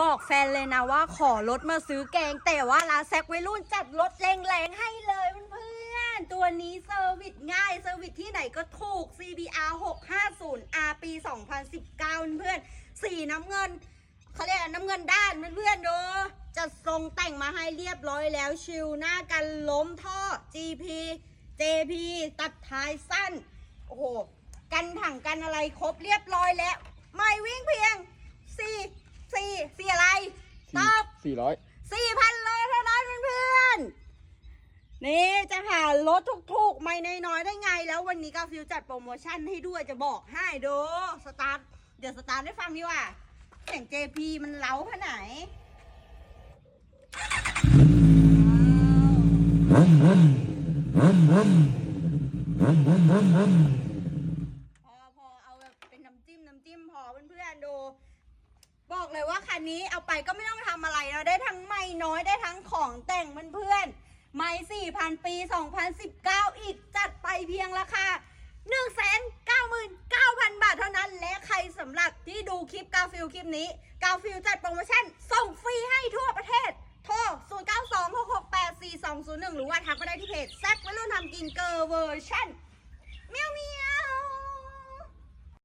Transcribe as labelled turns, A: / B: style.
A: บอกแฟนเลยนะว่าขอรถมาซื้อแกง แต่ว่าร้านแซกวัยรุ่นจัดรถแรงๆให้เลยเพื่อนๆตัวนี้เซอร์วิสง่ายเซอร์วิสที่ไหนก็ถูก CBR 650 R ปี 2019 เพื่อนสีน้ำเงินเขาเรียกน้ำเงินด้านเพื่อนๆดูจะทรงแต่งมาให้เรียบร้อยแล้วชิลหน้ากันล้มท่อ GP JP ตัดท้ายสั้น โอ้โห กันถังกันอะไรครบเรียบร้อยแล้ว ไม่วิ่งเพียง ตอบ
B: สี่ร้อย
A: สี่พันเลยเท่านั้นเพื่อนๆ นี่จะหารถถูกๆ ไม่น้อยๆ ได้ไง แล้ววันนี้กาฟิวจัดโปรโมชั่นให้ด้วยจะบอกให้ดูสตาร์ทเดี๋ยวสตาร์ทให้ฟังดีกว่าเสียง JP มันเล้าขนาดไหนพอพอเอาแบบเป็นน้ำจิ้มน้ำจิ้มพอเพื่อนๆดู บอกเลยว่าคันนี้เอาไปก็ไม่ต้องทำอะไรแล้วได้ทั้งไม่น้อยได้ทั้งของแต่งเพื่อนๆไม่สี่พันปี 2019 อีกจัดไปเพียงราคา1 9 9 9 0 0 บาทเท่านั้น และใครสำหรับที่ดูคลิปกาฟิลคลิปนี้ กาฟิลจัดโปรโมชั่น ส่งฟรีให้ทั่วประเทศ โทร 0 9 2 6 6 8 4 2 0 1 หรือว่าทักไปได้ที่เพจแซกวัยรุ่นทำกินเกอร์เวอร์ชั่นเมียวมี